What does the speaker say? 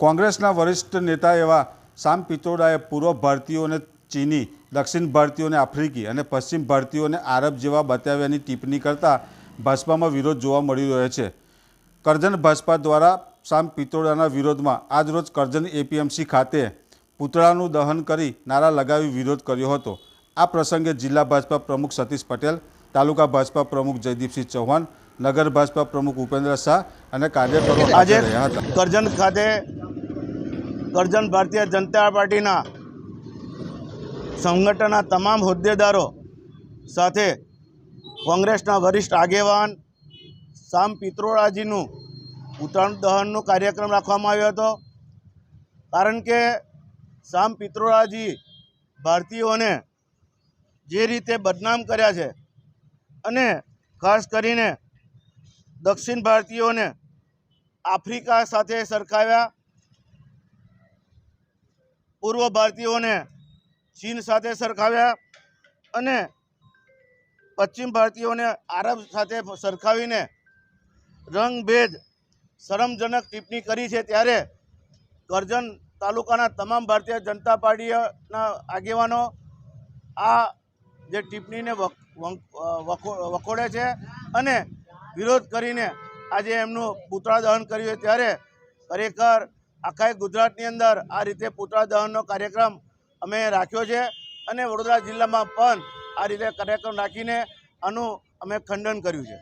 કોંગ્રેસના વરિષ્ઠ નેતા એવા સામ પિત્રોડાએ પૂર્વ ભારતીયોને ચીની દક્ષિણ ભારતીયોને આફ્રિકી અને પશ્ચિમ ભારતીયોને આરબ જેવા બતાવ્યાની ટિપ્પણી કરતા ભાજપામાં વિરોધ જોવા મળી રહ્યો છે. કરજણ ભાજપા દ્વારા સામ પિત્રોડાના વિરોધમાં આજરોજ કરજણ એપીએમસી ખાતે પૂતળાનું દહન કરી નારા લગાવી વિરોધ કર્યો હતો. આ પ્રસંગે જિલ્લા ભાજપા પ્રમુખ સતીશ પટેલ તાલુકા ભાજપા પ્રમુખ જયદીપસિંહ ચૌહાણ નગર ભાજપા પ્રમુખ ઉપેન્દ્ર શાહ અને કાર્યકરો આજે હાજર રહ્યા હતા. કરજણ ખાતે કરજણ ભારતીય જનતા પાર્ટીના સંગઠનના તમામ હોદ્દેદારો સાથે કોંગ્રેસના વરિષ્ઠ આગેવાન સામ પિત્રોળાજીનું ઉત્તરાયણ દહનનો કાર્યક્રમ રાખવામાં આવ્યો હતો. કારણ કે સામ પિત્રોળાજી ભારતીયોને જે રીતે બદનામ કર્યા છે અને ખાસ કરીને દક્ષિણ ભારતીયોને આફ્રિકા સાથે સરખાવ્યા પૂર્વ ભારતીયોને ચીન સાથે સરખાવ્યા અને પશ્ચિમ ભારતીયોને આરબ સાથે સરખાવીને રંગભેદ શરમજનક ટિપ્પણી કરી છે ત્યારે કરજણ તાલુકાના તમામ ભારતીય જનતા પાર્ટીના આગેવાનો આ જે ટિપ્પણીને વખોડે છે અને વિરોધ કરીને આજે એમનું પૂતળા દહન કર્યું ત્યારે ખરેખર આખા ગુજરાતની અંદર આ રીતે પૂતળા દહનનો કાર્યક્રમ અમે રાખ્યો છે અને વડોદરા જિલ્લામાં પણ આ રીતે કાર્યક્રમ રાખીને આનું અમે ખંડન કર્યું છે.